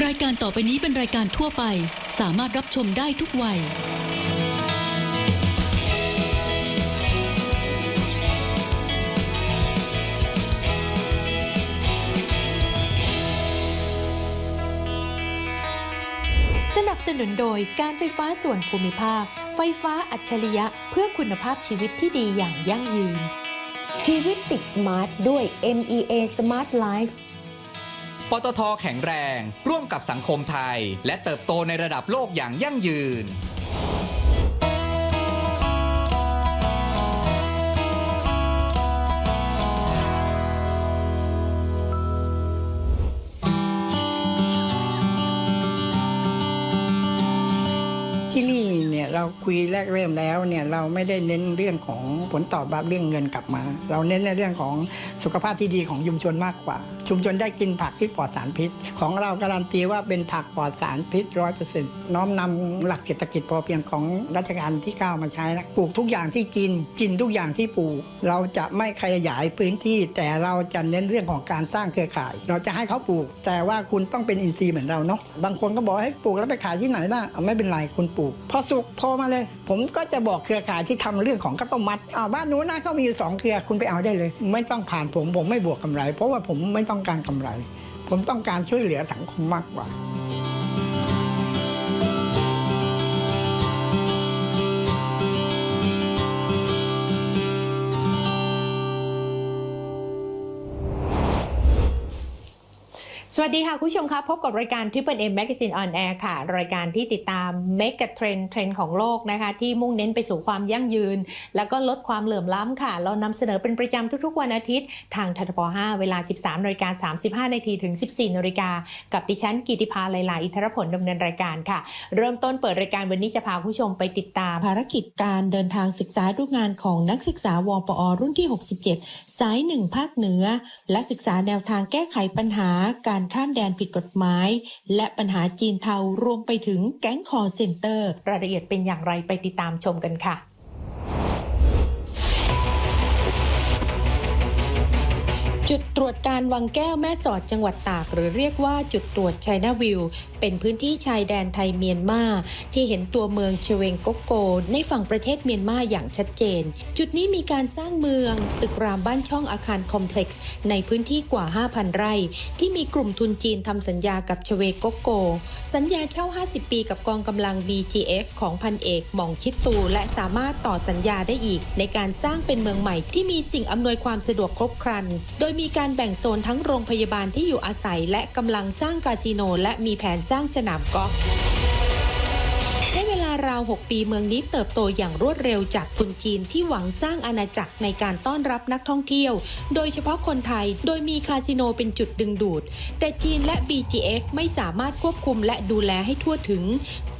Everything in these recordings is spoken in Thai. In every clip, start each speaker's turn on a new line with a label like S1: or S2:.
S1: รายการต่อไปนี้เป็นรายการทั่วไป สามารถรับชมได้ทุกวัย
S2: สนับสนุนโดยการไฟฟ้าส่วนภูมิภาค ไฟฟ้าอัจฉริยะเพื่อคุณภาพชีวิตที่ดีอย่างยั่งยืน ชีวิตติดสมาร์ทด้วย MEA Smart Life
S3: ปตทแข็งแรง ร่วมกับสังคมไทย และเติบโตในระดับโลกอย่างยั่งยืน
S4: เราคุยแรกเริ่มแล้วเนี่ยเราไม่ได้เน้นเรื่องของผลตอบรับเรื่องเงินกลับมา เราเน้นในเรื่องของสุขภาพที่ดีของชุมชนมากกว่า ชุมชนได้กินผักที่ปลอดสารพิษ ของเราการันตีว่าเป็นผักปลอดสารพิษร้อยเปอร์เซ็นต์น้อมนำหลักเศรษฐกิจพอเพียงของรัชกาลที่เก้ามาใช้นะปลูกทุกอย่างที่กินกินทุกอย่างที่ปลูก เราจะไม่ขยายพื้นที่ แต่เราจะเน้นเรื่องของการสร้างเครือข่าย เราจะให้เขาปลูก แต่ว่าคุณต้องเป็นอินทรีย์เหมือนเราเนาะบางคนก็บอกให้ปลูกแล้วไปขายที่ไหนล่ะไม่เป็นไรคุณปลูกพอสุกทรมาเลย ผมก็จะบอกเครือข่ายที่ทำเรื่องของข้าวต้มมัดอ่าบ้านนู้นนะเขามีอยู่สองเครือคุณไปเอาได้เลย ไม่ต้องผ่านผมผมไม่บวกกำไร เพราะว่าผมไม่ต้องการกำไร ผมต้องการช่วยเหลือสังคมมากกว่า
S2: สวัสดีค่ะ คุณผู้ชมคะพบกับรายการ Triple M Magazine on Air ค่ะ รายการที่ติดตาม Mega Trend เทรนด์ของโลกนะคะ ที่มุ่งเน้นไปสู่ความยั่งยืน แล้วก็ลดความเหลื่อมล้ำค่ะ เรานำเสนอเป็นประจำทุกๆ วันอาทิตย์ ทางททพ5เวลา 13นาฬิกา35นาทีถึง 14นาฬิกากับดิฉันกิติภาไลลาอิทรผลดำเนินรายการค่ะ เริ่มต้นเปิดรายการวันนี้จะพาคุณผู้ชมไปติดตาม ภารกิจการเดินทางศึกษาดูงานของนักศึกษาวปอรุ่นที่ 67 สายหนึ่งภาคเหนือ และศึกษาแนวทางแก้ไขปัญหาการข้ามแดนผิดกฎหมาย และปัญหาจีนเทารวมไปถึงแก๊งคอร์เซ็นเตอร์ รายละเอียดเป็นอย่างไรไปติดตามชมกันค่ะจุดตรวจการวังแก้วแม่สอดจังหวัดตาก หรือเรียกว่าจุดตรวจไชน่าวิว เป็นพื้นที่ชายแดนไทยเมียนมาที่เห็นตัวเมืองเชเวงโกโก ในฝั่งประเทศเมียนมาอย่างชัดเจน จุดนี้มีการสร้างเมือง ตึกรามบ้านช่องอาคารคอมเพล็กซ์ในพื้นที่กว่า 5,000 ไร่ ที่มีกลุ่มทุนจีนทำสัญญากับเชเวโกโก สัญญาเช่า 50 ปีกับกองกำลัง BGF ของพันเอกหม่องชิดตู และสามารถต่อสัญญาได้อีก ในการสร้างเป็นเมืองใหม่ที่มีสิ่งอำนวยความสะดวกครบครัน โดยมีการแบ่งโซนทั้งโรงพยาบาลที่อยู่อาศัย และกำลังสร้างคาสิโนและมีแผนสร้างสนามกอล์ฟใช้เวลาราว 6 ปีเมืองนี้เติบโตอย่างรวดเร็วจากทุนจีนที่หวังสร้างอาณาจักรในการต้อนรับนักท่องเที่ยว โดยเฉพาะคนไทย โดยมีคาสิโนเป็นจุดดึงดูด แต่จีนและ BGF ไม่สามารถควบคุมและดูแลให้ทั่วถึง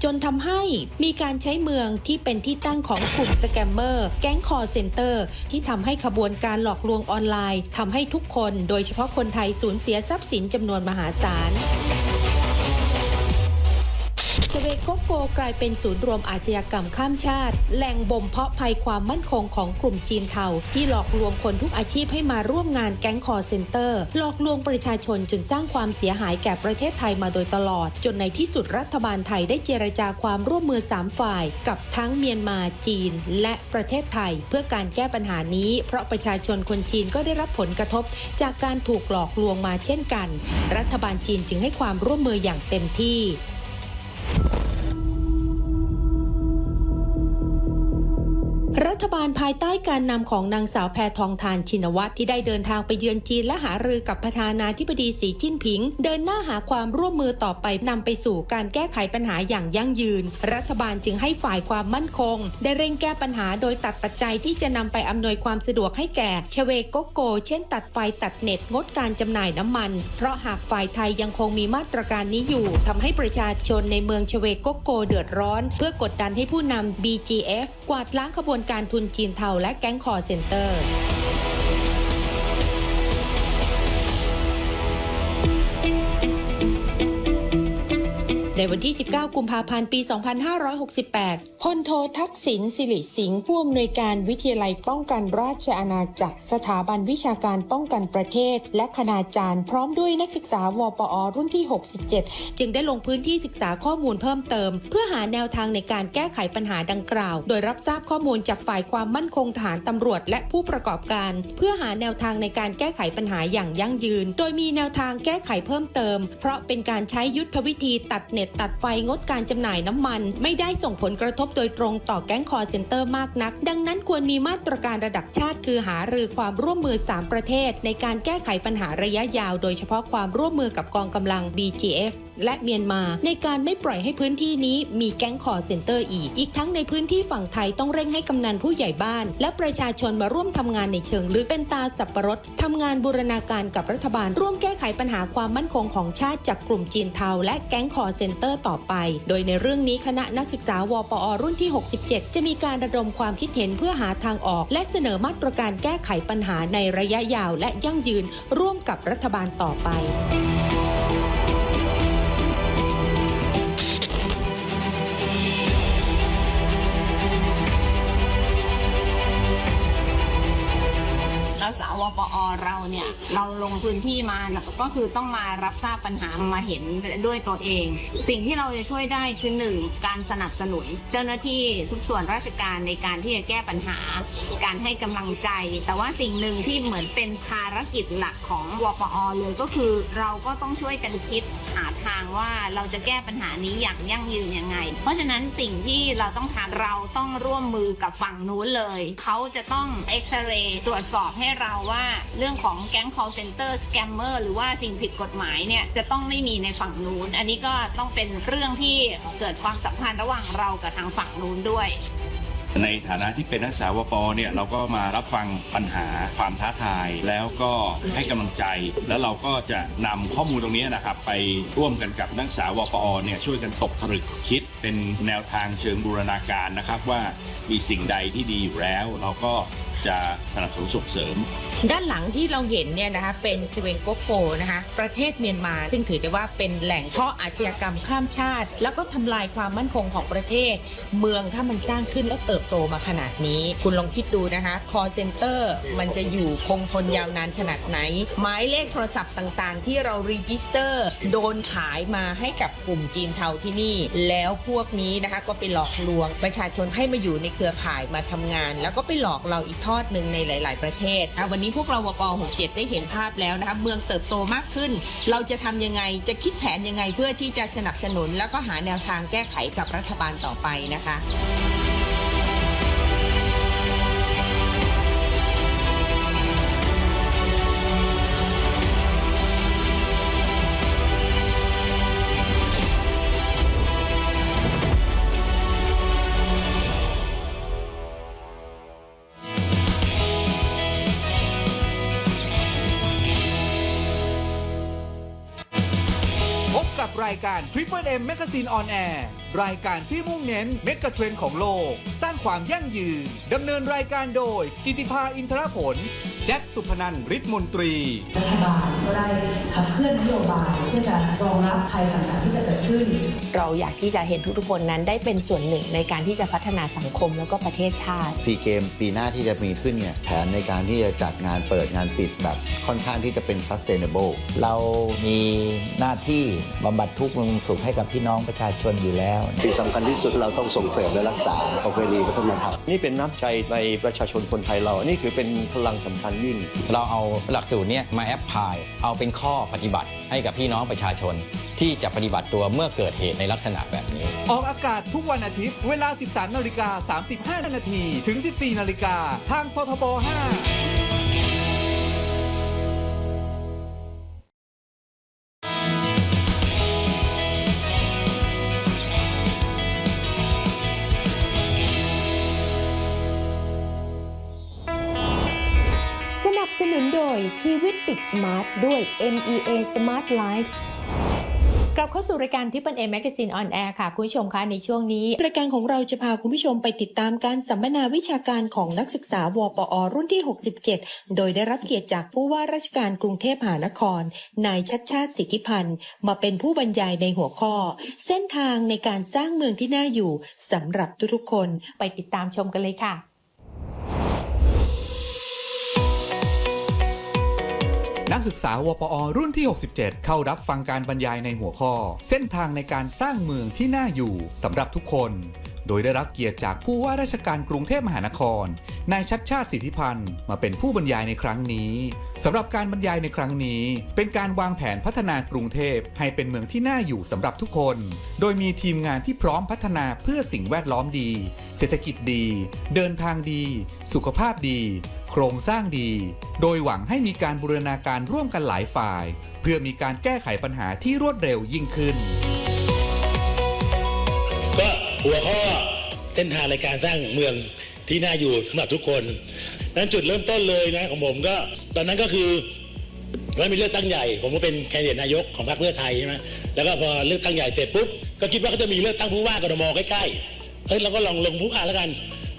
S2: จนทำให้มีการใช้เมืองที่เป็นที่ตั้งของกลุ่มสแกมเมอร์ แก๊งคอร์เซนเตอร์ ที่ทำให้ขบวนการหลอกลวงออนไลน์ทำให้ทุกคน โดยเฉพาะคนไทยสูญเสียทรัพย์สินจำนวนมหาศาล ชเวโกโกกลายเป็นศูนย์รวมอาชญากรรมข้ามชาติ แหล่งบ่มเพาะภัยความมั่นคงของกลุ่มจีนเทาที่หลอกลวงคนทุกอาชีพให้มาร่วมงานแก๊งคอร์เซนเตอร์ หลอกลวงประชาชนจนสร้างความเสียหายแก่ประเทศไทยมาโดยตลอด จนในที่สุดรัฐบาลไทยได้เจรจาความร่วมมือ 3 ฝ่าย กับทั้งเมียนมาจีน และประเทศไทย เพื่อการแก้ปัญหานี้ เพราะประชาชนคนจีนก็ได้รับผลกระทบ จากการถูกหลอกลวงมาเช่นกัน รัฐบาลจีนจึงให้ความร่วมมืออย่างเต็มที่ รั ฐบาลภายใต้การนำของนางสาวแพทองทานชินวัตรที่ได้เดินทางไปเยือนจีนและหารือกับประธานาธิบดีสีจิ้นผิง เดินหน้าหาความร่วมมือต่อไปนำไปสู่การแก้ไขปัญหาอย่างยั่งยืน รัฐบาลจึงให้ฝ่ายความมั่นคง ได้เร่งแก้ปัญหาโดยตัดปัจจัยที่จะนำไปอำนวยความสะดวกให้แก่ชเวโกโก เช่น ตัดไฟตัดเน็ตงดการจำหน่ายน้ำมัน เพราะหากฝ่ายไทยยังคงมีมาตรการนี้อยู่ทำให้ประชาชนในเมืองชเวโกโกเดือดร้อน เพื่อกดดันให้ผู้นำ BGF กวาดล้างขบวนการทุนจีนเทาและแก๊งคอร์เซ็นเตอร์ ในวันที่ 19 กุมภาพันธ์ ปี 2568 พลโททักษิณสิริสิงห์ผู้อำนวยการวิทยาลัยป้องกันราชอาณาจักรสถาบันวิชาการป้องกันประเทศ และคณาจารย์ พร้อมด้วยนักศึกษาวปอ รุ่นที่ 67 จึงได้ลงพื้นที่ศึกษาข้อมูลเพิ่มเติม เพื่อหาแนวทางในการแก้ไขปัญหาดังกล่าว โดยรับทราบข้อมูลจากฝ่ายความมั่นคงฐานตำรวจ และผู้ประกอบการ เพื่อหาแนวทางในการแก้ไขปัญหาอย่างยั่งยืน โดยมีแนวทางแก้ไขเพิ่มเติม เพราะเป็นการใช้ยุทธวิธีตัดเน็ตตัดไฟงดการจำหน่ายน้ำมัน ไม่ได้ส่งผลกระทบโดยตรงต่อแก๊งคอร์เซ็นเตอร์มากนัก ดังนั้นควรมีมาตรการระดับชาติ คือหารือความร่วมมือ 3 ประเทศ ในการแก้ไขปัญหาระยะยาว โดยเฉพาะความร่วมมือกับกองกำลัง BGF และเมียนมา ในการไม่ปล่อยให้พื้นที่นี้มีแก๊งคอร์เซนเตอร์อีก อีกทั้งในพื้นที่ฝั่งไทยต้องเร่งให้กำนันผู้ใหญ่บ้าน และประชาชนมาร่วมทำงานในเชิงลึกเป็นตาสับปะรดทำงานบูรณาการกับรัฐบาล ร่วมแก้ไขปัญหาความมั่นคงของชาติจากกลุ่มจีนเทาและแก๊งคอร์เซนเตอร์ต่อไป โดยในเรื่องนี้คณะนักศึกษาวปอรุ่นที่ 67 จะมีการระดมความคิดเห็นเพื่อหาทางออก และเสนอมาตรการแก้ไขปัญหาในระยะยาวและยั่งยืนร่วมกับรัฐบาลต่อไป
S5: แล้วสาวปอเราเนี่ยเราลงพื้นที่มาก็คือต้องมารับทราบปัญหามาเห็นด้วยตัวเอง สิ่งที่เราจะช่วยได้คือหนึ่งการสนับสนุน เจ้าหน้าที่ทุกส่วนราชการในการที่จะแก้ปัญหา การให้กำลังใจ แต่ว่าสิ่งหนึ่งที่เหมือนเป็นภารกิจหลักของวปอเลยก็คือเราก็ต้องช่วยกันคิดางว่าเราจะแก้ปัญหานี้อย่างยั่งยืนยังไง เพราะฉะนั้นสิ่งที่เราต้องทำเราต้องร่วมมือกับฝั่งนู้นเลย เขาจะต้องเอ็กซเรย์ตรวจสอบให้เราว่าเรื่องของแก๊ง call center scammer หรือว่าสิ่งผิดกฎหมายเนี่ยจะต้องไม่มีในฝั่งนู้น อันนี้ก็ต้องเป็นเรื่องที่เกิดความสัมพันธ์ระหว่างเรากับทางฝั่งนู้นด้วย
S6: ในฐานะที่เป็นนักศึกษาวปเนี่ยเราก็มารับฟังปัญหาความท้าทาย แล้วก็ให้กำลังใจ แล้วเราก็จะนำข้อมูลตรงนี้นะครับ ไปร่วมกันกับนักศึกษาวปอเนี่ยช่วยกันตกผลึกคิดเป็นแนวทางเชิงบูรณาการนะครับว่ามีสิ่งใดที่ดีอยู่แล้ว เราก็ จะสนับสนุนส่งเสริม
S2: ด้านหลังที่เราเห็นเนี่ยนะคะเป็นเชเวงโกโกนะคะประเทศเมียนมาซึ่งถือได้ว่าเป็นแหล่งเพาะอาชญากรรมข้ามชาติ แล้วก็ทำลายความมั่นคงของประเทศ เมืองถ้ามันสร้างขึ้นแล้วเติบโตมาขนาดนี้ คุณลองคิดดูนะคะคอเซ็นเตอร์มันจะอยู่คงทนยาวนานขนาดไหน หมายเลขโทรศัพท์ต่างๆ ที่เรารีจิสเตอร์ โดนขายมาให้กับกลุ่มจีนเทาที่นี่ แล้วพวกนี้นะคะก็ไปหลอกลวงประชาชนให้มาอยู่ในเครือข่ายมาทำงาน แล้วก็ไปหลอกเราอีกทอดหนึ่งในหลาย ๆ ประเทศนะวันนี้พวกเราวป67 ได้เห็นภาพแล้วนะคะเมืองเติบโตมากขึ้น เราจะทำยังไงจะคิดแผนยังไงเพื่อที่จะสนับสนุน แล้วก็หาแนวทางแก้ไขกับรัฐบาลต่อไปนะคะ
S3: รายการ Triple M Magazine on Air รายการที่มุ่งเน้นเมกะเทรนด์ของโลก สร้างความยั่งยืนดำเนินรายการโดย กิติภาอินทรผล แจ็คสุพนันฤทธิ์มนตรี
S7: รัฐบาลก็ได้ขับเคลื่อนนโยบายเพื่อจะรองรับภัยต่างๆที่จะเกิดขึ้น
S8: เราอยากที่จะเห็นทุกๆคนนั้นได้เป็นส่วนหนึ่งในการที่จะพัฒนาสังคมแล้วก็ประเทศชาติ
S9: ซีเกมปีหน้าที่จะมีขึ้นเนี่ยแผนในการที่จะจัดงานเปิดงานปิดแบบค่อนข้างที่จะเป็น sustainable
S10: เรามีหน้าที่บำบัดทุกข์บำรุงสุขให้กับพี่น้องประชาชนอยู่แล้ว
S11: ที่สำคัญที่สุดเราต้องส่งเสริมและรักษาประเพณีวัฒนธรรมนี่เป็นน้ำใจในประชาชนคนไทยเรา นี่คือเป็นพลังสำคัญยิ่ง
S10: เราเอาหลักสูตรเนี้ยมาแอพพลาย เอาเป็นข้อปฏิบัติให้กับพี่น้องประชาชน ที่จะปฏิบัติตัวเมื่อเกิดเหตุในลักษณะแบบนี้
S3: ออกอากาศทุกวันอาทิตย์ เวลา 13นาฬิกา35นาทีถึง 14นาฬิกาทางททบ 5
S2: ชีวิตติดสมาร์ทด้วย MEA Smart Life
S8: กลับเข้าสู่รายการที่เป็นเอแมกซีนออนแอร์ค่ะ คุณผู้ชมคะในช่วงนี้
S2: รายการของเราจะพาคุณผู้ชมไปติดตามการสัมมนาวิชาการของนักศึกษาวปอ รุ่นที่ 67 โดยได้รับเกียรติจากผู้ว่าราชการกรุงเทพมหานคร นายชัดชาติสิทธิพันธ์มาเป็นผู้บรรยายในหัวข้อ เส้นทางในการสร้างเมืองที่น่าอยู่สำหรับทุกๆคน
S8: ไปติดตามชมกันเลยค่ะ
S3: นักศึกษาวปอรุ่นที่ 67 เข้ารับฟังการบรรยายในหัวข้อ เส้นทางในการสร้างเมืองที่น่าอยู่สำหรับทุกคน โดยได้รับเกียรติจากผู้ว่าราชการกรุงเทพมหานคร นายชัดชาติสิทธิพันธ์ มาเป็นผู้บรรยายในครั้งนี้สำหรับการบรรยายในครั้งนี้ เป็นการวางแผนพัฒนากรุงเทพให้เป็นเมืองที่น่าอยู่สำหรับทุกคน โดยมีทีมงานที่พร้อมพัฒนาเพื่อสิ่งแวดล้อมดี เศรษฐกิจดี เดินทางดี สุขภาพดี โครงสร้างดี โดยหวังให้มีการบูรณาการร่วมกันหลายฝ่าย เพื่อมีการแก้ไขปัญหาที่รวดเร็วยิ่งขึ้น
S12: ก็ หัวข้อเส้นทางในการสร้างเมืองที่น่าอยู่สำหรับทุกคน นั้นจุดเริ่มต้นเลยนะของผมก็ตอนนั้นก็คือว่ามีเลือกตั้งใหญ่ ผมก็เป็นแคนดิเดตนายกของพรรคเพื่อไทยใช่ไหมแล้วก็พอเลือกตั้งใหญ่เสร็จปุ๊บก็คิดว่าเขาจะมีเลือกตั้งผู้ว่ากทมใกล้ๆเฮ้ยเราก็ลองลงผู้ว่าแล้วกัน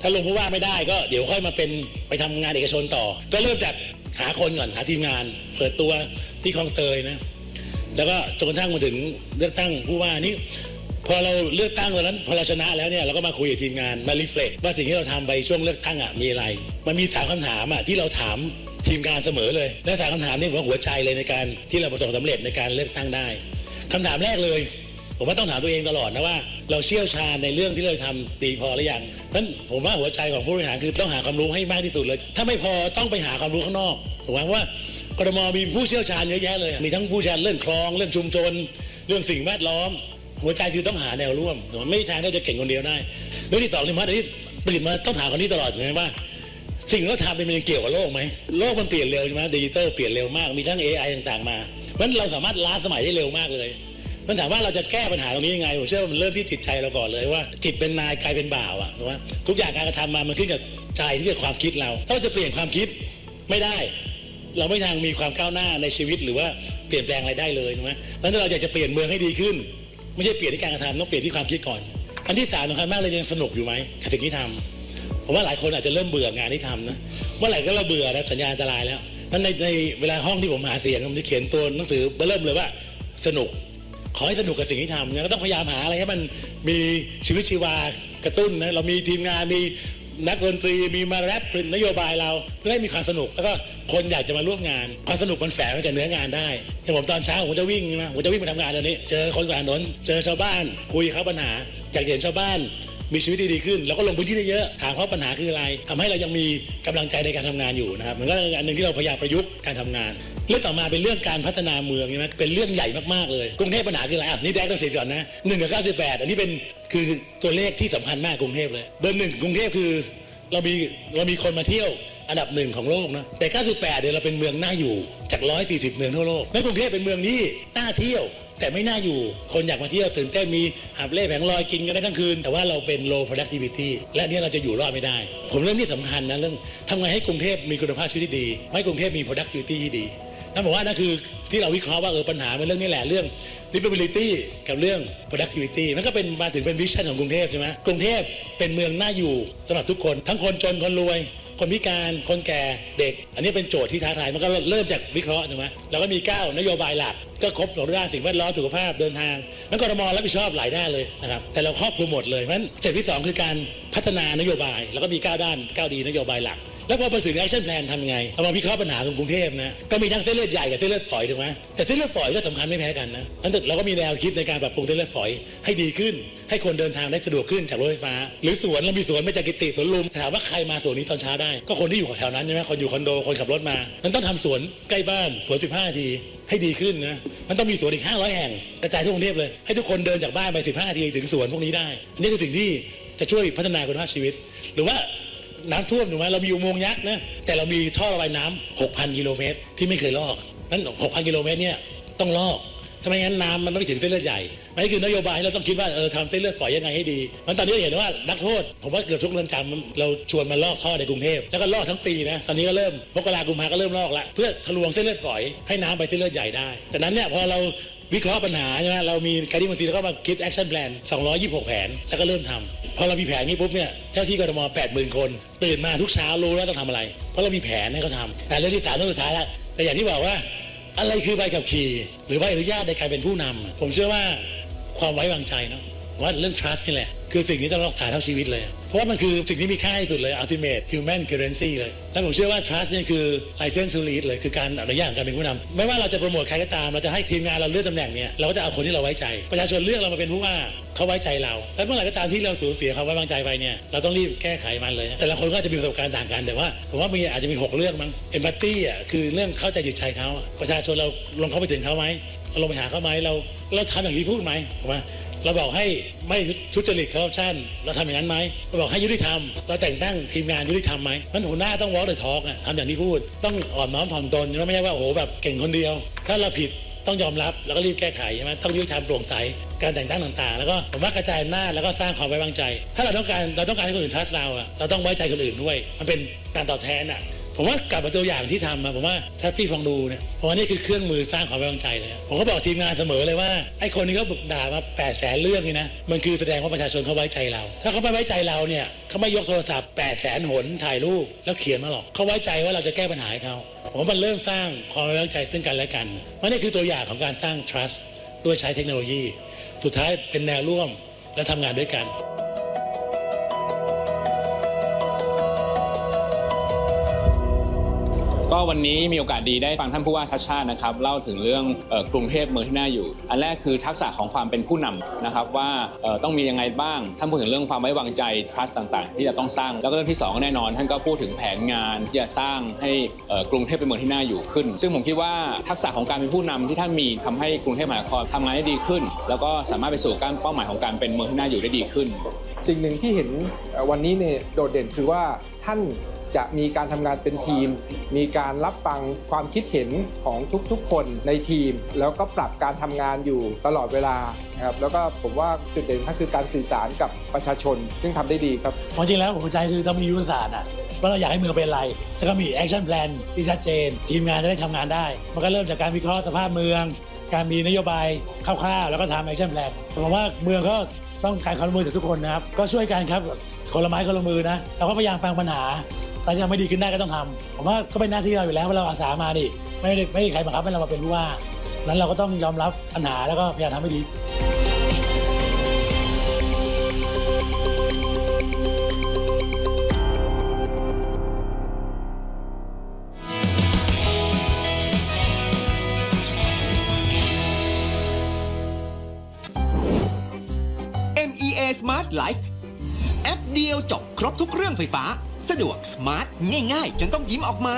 S12: ถ้าลงผู้ว่าไม่ได้ก็เดี๋ยวค่อยมาเป็นไปทำงานเอกชนต่อ ก็เริ่มจากหาคนก่อนหาทีมงาน เปิดตัวที่คลองเตยนะแล้วก็จนกระทั่งมาถึงเลือกตั้งผู้ว่านี่ พอเราเลือกตั้งตอนนั้นพอเราชนะแล้วเนี่ยเราก็มาคุยกับทีมงานมารีเฟล็กว่าสิ่งที่เราทำไปช่วงเลือกตั้งอะมีอะไร มันมีสามคำถามอะที่เราถามทีมงานเสมอเลย และสามคำถามนี่ผมว่าหัวใจเลยในการที่เราประสบความสำเร็จในการเลือกตั้งได้คำถามแรกเลย ผมว่าต้องถามตัวเองตลอดนะว่า เราเชี่ยวชาญในเรื่องที่เราทำดีพอหรือยังนั้นผมว่าหัวใจของผู้บริหารคือต้องหาความรู้ให้มากที่สุดเลย ถ้าไม่พอต้องไปหาความรู้ข้างนอกถูกไหมว่ากรมมีผู้เชี่ยวชาญเยอะแยะเลย มีทั้งผู้เชี่ยวชาญเรื่องคลอง เรื่องชุมชน เรื่องสิ่งแวดล้อม หัวใจคือต้องหาแนวร่วมไม่มีทางที่จะเก่งคนเดียวได้แล้วที่สองที่มาที่ตื่นมาต้องถามคนนี้ตลอดถูกไหมว่าสิ่งที่เราทำเนี่ยมันยังเกี่ยวกับโลกไหมโลกมันเปลี่ยนเร็วใช่ไหมดิจิตอลเปลี่ยนเร็วมากมีทั้ง AI ต่างๆมาเพราะนั้นเราสามารถล้าสมัยได้เร็วมากเลยมันถามว่าเราจะแก้ปัญหาตรงนี้ยังไงผมเชื่อว่ามันเริ่มที่จิตใจเราก่อนเลยว่า จิตเป็นนายกายเป็นบ่าวอะถูกไหมทุกอย่างการกระทำมามันขึ้นกับใจที่เกับความคิดเรา ถ้าเราจะเปลี่ยนความคิดไม่ได้ เราไม่ทางมีความก้าวหน้าในชีวิตหรือว่าเปลี่ยนแปลงอะไรได้เลยถูกไหมแล้วถ้าเราอยากจะเปลี่ยนเมืองให้ดีขึ้น ไม่ใช่เปลี่ยนที่การกระทำต้องเปลี่ยนที่ความคิดก่อน อันที่สามสำคัญมากเลยยังสนุกอยู่ไหมกับสิ่งที่ทำผมว่าหลายคนอาจจะเริ่มเบื่องานที่ทำนะเมื่อไหร่ก็เราเบื่อแล้วสัญญาณอันตรายแล้วนั้นในในเวลาห้องที่ผมหาเสียงผมจะเขียนตัวหนังสือเริ่มเลยว่าสนุกขอให้สนุกกับสิ่งที่ทำนะก็ต้องพยายามหาอะไรให้มันมีชีวิตชีวากระตุ้นนะเรามีทีมงานมี นักดนตรีมีมาแรปเป็นนโยบายเราเพื่อให้มีความสนุก แล้วก็คนอยากจะมาร่วมงานความสนุกมันแฝงไว้กับเนื้องานได้อย่างผมตอนเช้าผมจะวิ่งใช่ไหมผมจะวิ่งไปทำงานตอนนี้ เจอคนกลางถนนเจอชาวบ้าน คุยเขาปัญหาอยากเห็นชาวบ้านมีชีวิตที่ดีขึ้น แล้วก็ลงพื้นที่ได้เยอะถามเขาปัญหาคืออะไรทำให้เรายังมีกำลังใจในการทำงานอยู่นะครับมันก็อันหนึ่งที่เราพยายามประยุกต์การทำงาน เรื่องต่อมาเป็นเรื่องการพัฒนาเมืองใช่ไหมเป็นเรื่องใหญ่มากๆเลยกรุงเทพปัญหาคืออะไรอะนี่แดกต้องเสียก่อนนะหนึ่งกับเก้าสิบแปดอันนี้เป็นคือตัวเลขที่สำคัญมากกรุงเทพเลยเบอร์หนึ่งกรุงเทพคือเรามีเรามีคนมาเที่ยวอันดับหนึ่งของโลกนะแต่ 98 เนี่ยเราเป็นเมืองน่าอยู่จาก 140 เมืองทั่วโลกและกรุงเทพเป็นเมืองที่น่าเที่ยว แต่ไม่น่าอยู่ คนอยากมาเที่ยวตื่นเต้นมีหาบเล่แผงลอยกินกันได้ทั้งคืน แต่ว่าเราเป็น low productivity และเนี่ยเราจะอยู่รอดไม่ได้ ผมเรื่องที่สำคัญนะเรื่องทำไงให้กรุงเทพมีคุณภาพชีวิตที่ดีให้กรุงเทพมี productivity ที่ดี นั่นผมว่านั่นคือที่เราวิเคราะห์ว่าเออปัญหาเป็นเรื่องนี้แหละเรื่อง livability กับเรื่อง productivity มันก็เป็นมาถึงเป็นวิชั่นของกรุงเทพใช่ไหมกรุงเทพเป็นเมืองน่าอยู่สำหรับทุกคน ทั้งคนจนคนรวย คนพิการคนแก่เด็ก อันนี้เป็นโจทย์ที่ท้าทายมันก็เริ่มจากวิเคราะห์ถูกไหมแล้วก็มี9นโยบายหลักก็ครบสองด้านสิ่งแวดล้อมสุขภาพเดินทางนั้นกรทมรับผิดชอบหลายด้านเลยนะครับแต่เราครอบคลุมหมดเลยเพราะฉะนั้นเสเต็ปที่2คือการพัฒนานโยบาย แล้วก็มี 9 ด้าน 9 ดีนโยบายหลัก แล้วพอไปถึง action plan ทำไงเอามาวิเคราะห์ปัญหาของกรุงเทพนะก็มีทั้งเส้นเลือดใหญ่กับเส้นเลือดฝอยถูกไหมแต่เส้นเลือดฝอยก็สำคัญไม่แพ้กันนะนั้นเราก็มีแนวคิดในการปรับปรุงเส้นเลือดฝอยให้ดีขึ้น ให้คนเดินทางได้สะดวกขึ้นจากรถไฟฟ้า หรือสวนเรามีสวนไม่จากกิติสวนลุมถามว่าใครมาสวนนี้ตอนเช้าได้ ก็คนที่อยู่แถวนั้นใช่ไหมคนอยู่คอนโดคนขับรถมามันต้องทำสวนใกล้บ้านสวน 15นาทีให้ดีขึ้นนะมันต้องมีสวนอีก 500 แห่งกระจายทั่วกรุงเทพเลยให้ทุกคนเดินจากบ้านไป 15นาทีถึงสวนพวกนี้ได้อันนี้คือสิ่งที่จะช่วยพัฒนาคุณภาพชีวิต หรือว่า น้ำท่วมถูกไหมเรามีอุโมงค์ยักษ์นะแต่เรามีท่อระบายน้ำ6,000 กิโลเมตรที่ไม่เคยลอกนั้น 6,000 กิโลเมตรเนี่ยต้องลอกถ้าไม่งั้นน้ำมันไม่ถึงเส้นเลือดใหญ่นั่นคือนโยบายเราต้องคิดว่าเออทำเส้นเลือดฝอยยังไงให้ดี มันตอนนี้เห็นว่านักโทษ ผมว่าเกือบทุกเรือนจำเราชวนมาลอกท่อในกรุงเทพแล้วก็ลอกทั้งปีนะตอนนี้ก็เริ่มมกรากุมภาก็เริ่มลอกละเพื่อทะลวงเส้นเลือดฝอยให้น้ำไปเส้นเลือดใหญ่ได้แต่นั้นเนี่ยพอเรา วิเคราะห์ปัญหาใช่ไหมเรามีการที่บางทีเราก็มาคิดแอคชั่นแพลน226 แผน แล้วก็เริ่มทำพอเรามีแผนนี้ปุ๊บเนี่ยเจ้าที่กรทม80,000 คน ตื่นมาทุกเช้ารู้แล้วต้องทำอะไร เพราะเรามีแผนให้เขาทำแต่เรื่องที่สามเรื่องสุดท้ายล้วแต่อย่างที่บอกว่า อะไรคือใบขับขี่ หรือใบอนุญาตในการเป็นผู้นำผมเชื่อว่าความไว้วางใจเนาะว่าเรื่อง trust นี่แหละคือสิ่งที่ต้องรักษาเท่าชีวิตเลย ราะว่ามันคือสิ่งที่มีค่าที่สุดเลย ultimate human currency เลย แล้วผมเชื่อว่า trust เนี่ยคือ license to lead เลย คือการอนุญาตการเป็นผู้นำไม่ว่าเราจะโปรโมทใครก็ตาม เราจะให้ทีมงานเราเลือนตำแหน่งเนี่ย เราก็จะเอาคนที่เราไว้ใจ ประชาชนเลือกเรามาเป็นผู้ว่าเขาไว้ใจเราแล้วเมื่อไหร่ก็ตามที่เราสูญเสียความไว้วางใจไปเนี่ย เราต้องรีบแก้ไขมันเลย แต่ละคนก็จะมีประสบการณ์ต่างกัน แต่ว่าผมว่ามีอาจจะมีหกเรื่องมั้ง empathy อะคือเรื่องเข้าใจจิตใจเขา ประชาชนเราลงเข้าไปถึงเขาไหมเราลงไปหาเขาไหมเรา เราทำอย่างที่พูดไหมถูกไหม เราบอกให้ไม่ทุจริตคอร์รัปชันเราทำอย่างนั้นไหมเราบอกให้ยุติธรรมเราแต่งตั้งทีมงานยุติธรรมไหมมันหัวหน้าต้อง walk the talk อะทำอย่างที่พูด ต้องอ่อนน้อมถ่อมตนไม่ใช่ว่าโอ้โหแบบเก่งคนเดียว ถ้าเราผิดต้องยอมรับแล้วก็รีบแก้ไขใช่ไหมต้องยุติธรรมโปร่งใสการแต่งตั้งต่างๆ แล้วก็ผมว่ากระจายอำนาแล้วก็สร้างความไว้วางใจ ถ้าเราต้องการเราต้องการให้คนอื่นทัสเราอะเราต้องไว้ใจคนอื่นด้วย มันเป็นการตอบแทนอะ ผมว่ากลับมาตัวอย่างที่ทำมาผมว่าถ้าพี่ฟังดูเนี่ยผมว่านี่คือเครื่องมือสร้างความไว้วางใจเลยผมก็บอกทีมงานเสมอเลยว่าไอ้คนนี้เขาบุกด่ามา8ปดแสนเรื่องนี่นะมันคือแสดงว่าประชาชนเขาไว้ใจเรา ถ้าเขาไม่ไว้ใจเราเนี่ยเขาไม่ยกโทรศัพท์8ปดแสนหนถ่ายรูปแล้วเขียนมาหรอกเขาไว้ใจว่าเราจะแก้ปัญหาให้เขาผมว่ามันเริ่มสร้างความไว้วางใจซึ่งกันและกันเพรานี่คือตัวอย่างของการสร้าง trust ด้วยใช้เทคโนโลยี สุดท้ายเป็นแนวร่วมและทำงานด้วยกัน
S13: ก็วันนี้มีโอกาสดีได้ฟังท่านผู้ว่าชัดชาตินะครับเล่าถึงเรื่องกรุงเทพเมืองที่น่าอยู่ อันแรกคือทักษะของความเป็นผู้นำนะครับว่าต้องมียังไงบ้างท่านพูดถึงเรื่องความไว้วางใจ trust ต่างๆ ที่จะต้องสร้าง แล้วก็เรื่องที่สองแน่นอน ท่านก็พูดถึงแผนงานที่จะสร้างให้กรุงเทพเป็นเมืองที่น่าอยู่ขึ้น ซึ่งผมคิดว่าทักษะของการเป็นผู้นำที่ท่านมีทำให้กรุงเทพมหานครทำงานได้ดีขึ้น แล้วก็สามารถไปสู่การเป้าหมายของการเป็นเมืองที่น่าอยู่ได้ดีขึ้น
S14: สิ่งหนึ่งที่เห็นวันนี้เนี่ยโดดเด่นคือว่าท่าน จะมีการทำงานเป็นทีม มีการรับฟังความคิดเห็นของทุกๆ คนในทีม แล้วก็ปรับการทำงานอยู่ตลอดเวลานะครับแล้วก็ผมว่าจุดเด่นท่านคือการสื่อสารกับประชาชน ซึ่งทำได้ดีครับ
S12: ความจริงแล้วหัวใจคือต้องมียุทธศาสตร์อะว่าเราอยากให้เมืองเป็นอะไร แล้วก็มีแอคชั่นแพลนที่ชัดเจน ทีมงานจะได้ทำงานได้ มันก็เริ่มจากการวิเคราะห์สภาพเมือง การมีนโยบายคร่าวๆแล้วก็ทำแอคชั่นแพลนผมว่าเมืองก็ต้องการความร่วมมือจากทุกคนนะครับ ก็ช่วยกันครับคนละไม้คนละมือนะเราก็พยายามฟังปัญหา แต่ยังไม่ดีขึ้นได้ก็ต้องทำผมว่าก็เป็นหน้าที่เราอยู่แล้วว่าเราอาสามาดิไม่ได้ไม่ได้ใครบังคับให้เรามาเป็นผู้ว่านั้นเราก็ต้องยอมรับปัญหาแล้วก็พยายามทำให้ดี
S15: MEA Smart Life แอปเดียวจบครบทุกเรื่องไฟฟ้า สะดวกสมาร์ทง่าย ๆ จนต้องยิ้มออกมา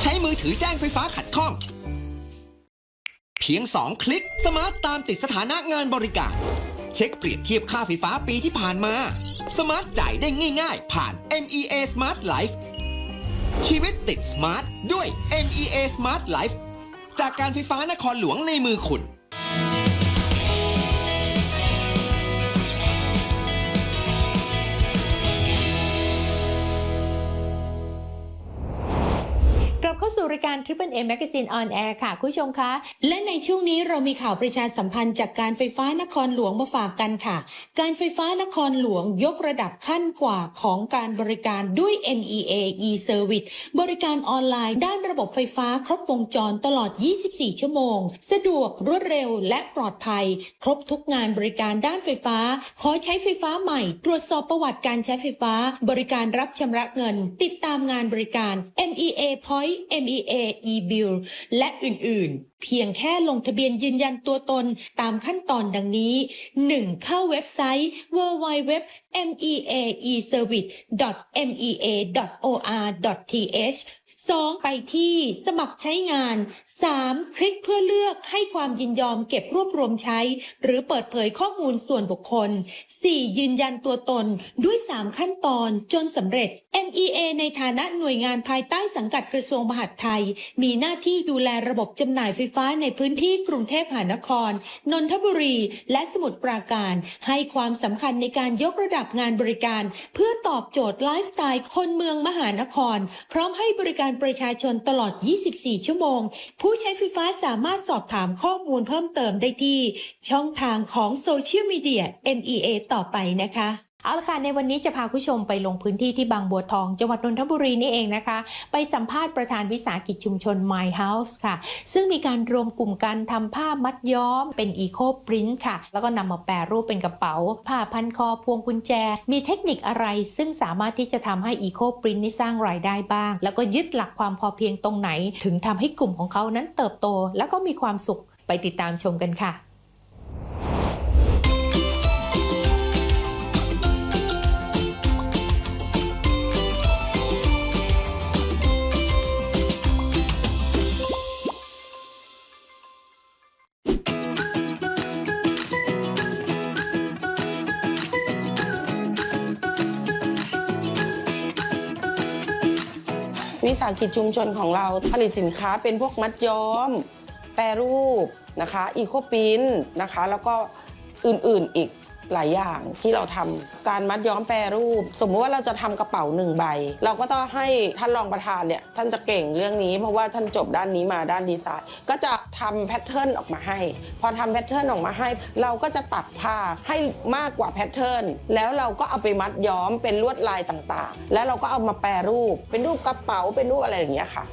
S15: ใช้มือถือแจ้งไฟฟ้าขัดข้อง เพียง 2 คลิกสมาร์ทตามติดสถานะงานบริการ เช็คเปรียบเทียบค่าไฟฟ้าปีที่ผ่านมา สมาร์ทจ่ายได้ง่าย ๆ ผ่าน MEA Smart Life ชีวิตติดสมาร์ทด้วย MEA Smart Life จากการไฟฟ้านครหลวงในมือคุณ
S16: สู่รายการ Triple A Magazine on Air ค่ะ คุณผู้ชมคะ
S2: และในช่วงนี้เรามีข่าวประชาสัมพันธ์จากการไฟฟ้านครหลวงมาฝากกันค่ะ การไฟฟ้านครหลวงยกระดับขั้นกว่าของการบริการด้วย MEA e-Service บริการออนไลน์ด้านระบบไฟฟ้าครบวงจรตลอด 24 ชั่วโมง สะดวกรวดเร็วและปลอดภัย ครบทุกงานบริการด้านไฟฟ้า ขอใช้ไฟฟ้าใหม่ ตรวจสอบประวัติการใช้ไฟฟ้า บริการรับชำระเงิน ติดตามงานบริการ MEA Point MEA e-Bill และอื่นๆ เพียงแค่ลงทะเบียนยืนยันตัวตนตามขั้นตอนดังนี้ 1. เข้าเว็บไซต์ www.meaeservice.mea.or.th 2. ไปที่สมัครใช้งาน 3. คลิกเพื่อเลือกให้ความยินยอมเก็บรวบรวมใช้ หรือเปิดเผยข้อมูลส่วนบุคคล 4. ยืนยันตัวตนด้วย 3 ขั้นตอนจนสำเร็จ MEA ในฐานะหน่วยงานภายใต้สังกัดกระทรวงมหาดไทย มีหน้าที่ดูแลระบบจำหน่ายไฟฟ้าในพื้นที่กรุงเทพมหานคร นนทบุรี และสมุทรปราการ ให้ความสำคัญในการยกระดับงานบริการ เพื่อตอบโจทย์ไลฟ์สไตล์คนเมืองมหานคร พร้อมให้บริการประชาชนตลอด 24 ชั่วโมง ผู้ใช้ไฟฟ้าสามารถสอบถามข้อมูลเพิ่มเติมได้ที่ ช่องทางของโซเชียลมีเดีย MEA ต่อไปนะคะ
S16: เอาละค่ะในวันนี้จะพาคุณผู้ชมไปลงพื้นที่ที่บางบัวทอง จังหวัดนนทบุรีนี่เองนะคะ ไปสัมภาษณ์ประธานวิสาหกิจชุมชน My House ค่ะ ซึ่งมีการรวมกลุ่มกันทำผ้ามัดย้อมเป็น Eco Print ค่ะ แล้วก็นำมาแปรรูปเป็นกระเป๋า ผ้าพันคอพวงกุญแจ มีเทคนิคอะไร ซึ่งสามารถที่จะทำให้ Eco Print นี่สร้างรายได้บ้าง แล้วก็ยึดหลักความพอเพียงตรงไหน ถึงทำให้กลุ่มของเขานั้นเติบโต แล้วก็มีความสุขไปติดตามชมกันค่ะ
S17: วิสาหกิจชุมชนของเราผลิตสินค้าเป็นพวกมัดย้อม แปรรูปนะคะอีโคปินนะคะ แล้วก็อื่นๆอีก หลายอย่างที่เราทำการมัดย้อมแปรรูป สมมติว่าเราจะทำกระเป๋าหนึ่งใบ เราก็ต้องให้ท่านรองประธานเนี่ยท่านจะเก่งเรื่องนี้ เพราะว่าท่านจบด้านนี้มาด้านดีไซน์ ก็จะทำแพทเทิร์นออกมาให้ พอทำแพทเทิร์นออกมาให้ เราก็จะตัดผ้าให้มากกว่าแพทเทิร์นแล้วเราก็เอาไปมัดย้อมเป็นลวดลายต่างๆ แล้วเราก็เอามาแปรรูป เป็นรูปกระเป๋าเป็นรูปอะไรอย่างเงี้ยค่ะ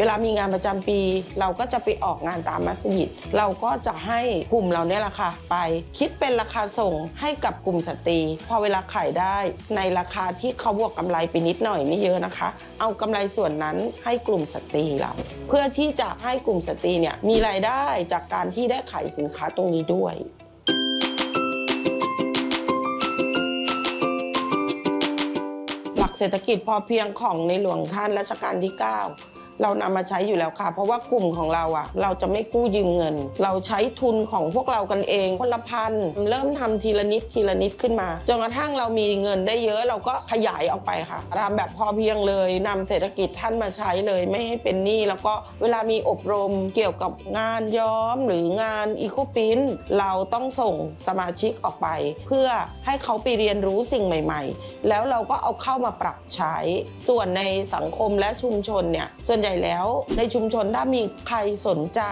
S17: เวลามีงานประจำปี เราก็จะไปออกงานตามมัสยิด เราก็จะให้กลุ่มเราเนี่ยแหละค่ะไป คิดเป็นราคาส่งให้กับกลุ่มสตรี พอเวลาขายได้ในราคาที่เขาบวกกำไรไปนิดหน่อยไม่เยอะนะคะ เอากำไรส่วนนั้นให้กลุ่มสตรีเรา เพื่อที่จะให้กลุ่มสตรีเนี่ยมีรายได้จากการที่ได้ขายสินค้าตรงนี้ด้วยหลักเศรษฐกิจพอเพียงของในหลวงท่านรัชกาลที่ 9 เรานำมาใช้อยู่แล้วค่ะ เพราะว่ากลุ่มของเราอะเราจะไม่กู้ยืมเงิน เราใช้ทุนของพวกเรากันเองคนละพันเริ่มทำทีละนิดทีละนิดขึ้นมาจนกระทั่งเรามีเงินได้เยอะเราก็ขยายออกไปค่ะทำแบบพอเพียงเลยนำเศรษฐกิจท่านมาใช้เลยไม่ให้เป็นหนี้แล้วก็เวลามีอบรมเกี่ยวกับงานย้อมหรืองานอีโคปินเราต้องส่งสมาชิกออกไป เพื่อให้เขาไปเรียนรู้สิ่งใหม่ ๆ แล้วเราก็เอาเข้ามาปรับใช้ ส่วนในสังคมและชุมชนเนี่ยส่วนใหญ่แล้วในชุมชนถ้ามีใครสนใจ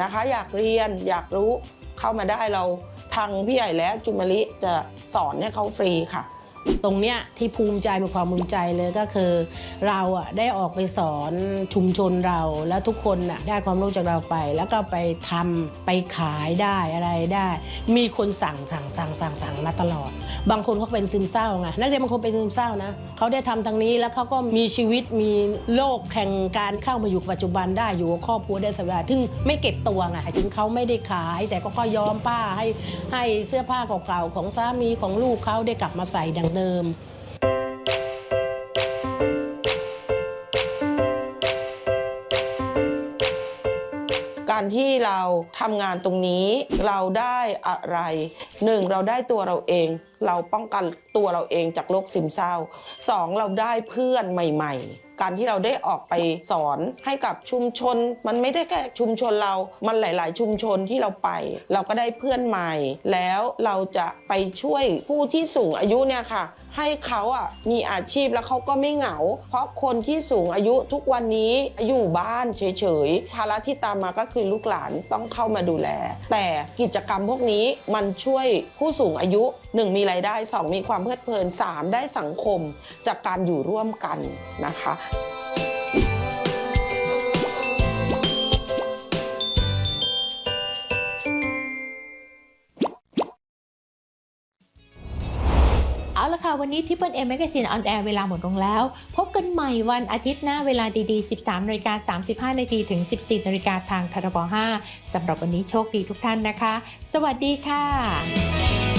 S17: นะคะ อยากเรียนอยากรู้เข้ามาได้เราทางพี่ใหญ่และจุมลิจะสอนให้เขาฟรีค่ะ
S18: ตรงเนี้ยที่ภูมิใจมีความภูมิใจเลยก็คือ เราอะได้ออกไปสอนชุมชนเราแล้วทุกคนน่ะได้ความรู้จากเราไป แล้วก็ไปทำไปขายได้อะไรได้ มีคนสั่งสั่งสั่งสั่งสั่งมาตลอด บางคนเขาเป็นซึมเศร้าไงนักเรียนบางคนเป็นซึมเศร้านะเขาได้ทำทางนี้แล้วเขาก็มีชีวิตมีโลกแข่งการเข้ามาอยู่ปัจจุบันได้อยู่กับครอบครัวได้สบายถึงไม่เก็บตัวไงถึงเขาไม่ได้ขาย แต่ก็ก็ยอมป้าให้ให้เสื้อผ้าเก่าๆของสามีของลูกเขาได้กลับมาใส่ดังเดิม
S17: การที่เราทำงานตรงนี้เราได้อะไรหนึ่งเราได้ตัวเราเอง เราป้องกันตัวเราเองจากโรคซึมเศร้าสองเราได้เพื่อนใหม่ ๆ การที่เราได้ออกไปสอนให้กับชุมชน มันไม่ได้แค่ชุมชนเรา มันหลาย ๆ ชุมชนที่เราไป เราก็ได้เพื่อนใหม่ แล้วเราจะไปช่วยผู้ที่สูงอายุเนี่ยค่ะให้เขาอะมีอาชีพแล้วเขาก็ไม่เหงา เพราะคนที่สูงอายุทุกวันนี้อยู่บ้านเฉยๆภาระที่ตามมาก็คือลูกหลานต้องเข้ามาดูแล แต่กิจกรรมพวกนี้มันช่วยผู้สูงอายุ 1 มีรายได้ 2 มีความเพลิดเพลิน 3 ได้สังคมจากการอยู่ร่วมกันนะคะ
S16: ละค่ะ วันนี้ทิปเปิลเอ็มแมกซีนออนแอร์เวลาหมดลงแล้ว พบกันใหม่วันอาทิตย์หน้าเวลาดีๆ 13นาฬิกา35นาทีถึง 14นาฬิกาทางทรบ5สำหรับวันนี้โชคดีทุกท่านนะคะ สวัสดีค่ะ